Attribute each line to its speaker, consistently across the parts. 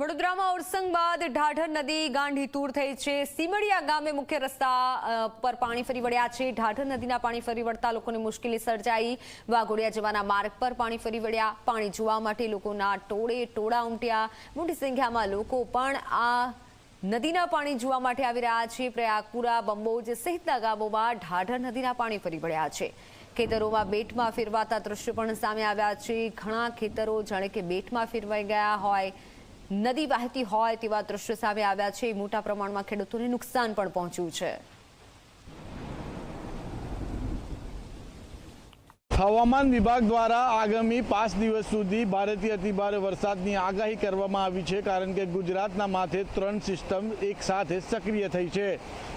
Speaker 1: વડોદરામાં ઓરસંગ બાદ ઢાઢર નદી ગાંઠીતૂર થઈ છે. સીમડિયા ગામે મુખ્ય રસ્તા પર પાણી ફરી વળ્યા છે. ઢાઢર નદીના પાણી ફરી વળતા લોકોને મુશ્કેલી સર્જાઈ. વાઘોડિયા જવાના માર્ગ પર પાણી ફરી વળ્યા. પાણી જોવા માટે લોકોના ટોળે ટોળા ઉમટ્યા. મોટી સંખ્યામાં લોકો પણ આ નદીના પાણી જોવા માટે આવી રહ્યા છે. પ્રયાગપુરા, બંબોજ સહિતના ગામોમાં ઢાઢર નદીના પાણી ફરી વળ્યા છે. ખેતરોમાં બેટમાં ફેરવાતા દ્રશ્યો પણ સામે આવ્યા છે. ઘણા ખેતરો જાણે કે બેટમાં ફેરવાઈ ગયા હોય નદી વહેતી હોય તેવા દ્રશ્યો સામે આવ્યા છે. મોટા પ્રમાણમાં ખેડૂતોને નુકસાન પણ પહોંચ્યું છે.
Speaker 2: હવામાન વિભાગ દ્વારા આગામી પાંચ દિવસ સુધી ભારેથી અતિભારે વરસાદની આગાહી કરવામાં આવી છે, કારણ કે ગુજરાતના માથે ત્રણ સિસ્ટમ એક સાથે સક્રિય થઈ છે.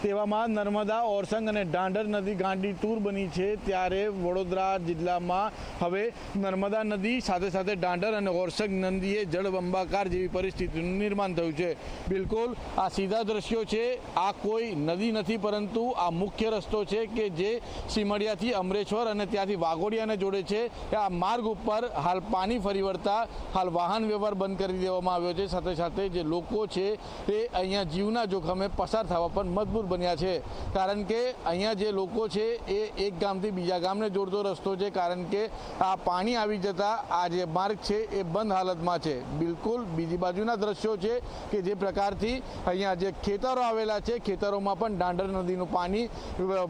Speaker 2: તેવામાં નર્મદા, ઓરસંગ અને ઢાંઢર નદી ગાંડી ટૂર બની છે. ત્યારે વડોદરા જિલ્લામાં હવે નર્મદા નદી, સાથે સાથે ઢાંઢર અને ઓરસંગ નદીએ જળબંબાકાર જેવી પરિસ્થિતિનું નિર્માણ થયું છે. બિલકુલ આ સીધા દ્રશ્યો છે. આ કોઈ નદી નથી, પરંતુ આ મુખ્ય રસ્તો છે કે જે સીમડિયાથી અમરેશ્વર અને ત્યાંથી વાઘોડિયાને જોડે છે આ માર્ગ ઉપર હાલ પાણી ફરી વળતા હાલ વાહન વ્યવહાર બંધ કરી દેવામાં આવ્યો છે. સાથે સાથે જે લોકો છે તે અહીંયા જીવના જોખમે પસાર થવા પણ મજબૂર બન્યા છે. કારણ કે અહીંયા જે લોકો છે એ એક ગામથી બીજા ગામને જોડતો રસ્તો છે. કારણ કે આ પાણી આવી જતા આ જે માર્ગ છે એ બંધ હાલતમાં છે. બિલકુલ બીજી બાજુના દ્રશ્યો છે કે જે પ્રકારથી અહીંયા જે ખેતરો આવેલા છે, ખેતરોમાં પણ દાંડર નદીનું પાણી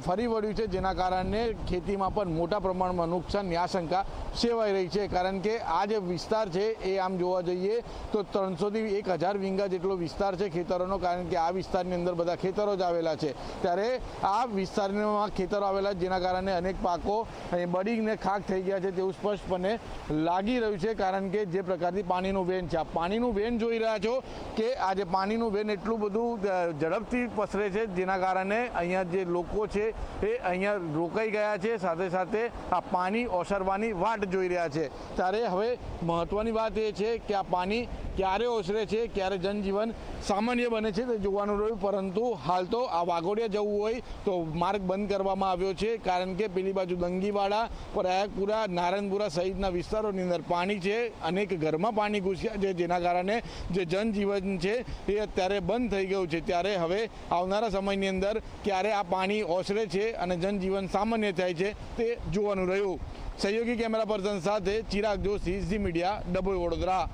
Speaker 2: ફરી વળ્યું છે. જેના કારણે ખેતીમાં પણ મોટા પ્રમાણમાં નુકસાનની આશંકા સેવાઈ રહી છે. કારણ કે આ જે વિસ્તાર છે, એ આમ જોવા જઈએ તો ત્રણસોથી એક હજાર વીંગા જેટલો વિસ્તાર છે ખેતરોનો, કારણ કે આ વિસ્તારની અંદર બધા ખેતરો જ આવેલા છે. ત્યારે આ વિસ્તારમાં ખેતરો આવેલા જેના કારણે અનેક પાકો અહીં બળીને ખાક થઈ ગયા છે તેવું સ્પષ્ટપણે લાગી રહ્યું છે. કારણ કે જે પ્રકારથી પાણીનું વેન છે, આ પાણીનું વેન જોઈ રહ્યા છો કે આ જે પાણીનું વેન એટલું બધું ઝડપથી પસરે છે, જેના કારણે અહીંયા જે લોકો છે, એ અહીંયા રોકાઈ ગયા છે. સાથે સાથે આ પાણી ઓસરવાની વાટ જોઈ રહ્યા છે. ત્યારે હવે મહત્વની વાત એ છે કે આ પાણી ક્યારે ઓસરે છે, ક્યારે જનજીવન સામાન્ય બને છે તે જોવાનું રહ્યું. પરંતુ હાલ તો આ વાઘોડિયા જવું હોય તો માર્ગ બંધ કરવામાં આવ્યો છે, કારણ કે પેલી બાજુ દંગીવાડા પ્રયાગપુરા નારાયણપુરા સહિતના વિસ્તારોની અંદર પાણી છે, અનેક ઘરમાં પાણી ઘૂસ્યા છે, જેના કારણે જે જનજીવન છે એ અત્યારે બંધ થઈ ગયું છે. ત્યારે હવે આવનારા સમયની અંદર ક્યારે આ પાણી ઓસરે છે અને જનજીવન સામાન્ય થાય છે તે જોવાનું રહ્યું. સહયોગી કેમેરા પર્સન સાથે ચિરાગ જોશી, ઝી મીડિયા, ડભોઈ વડોદરા.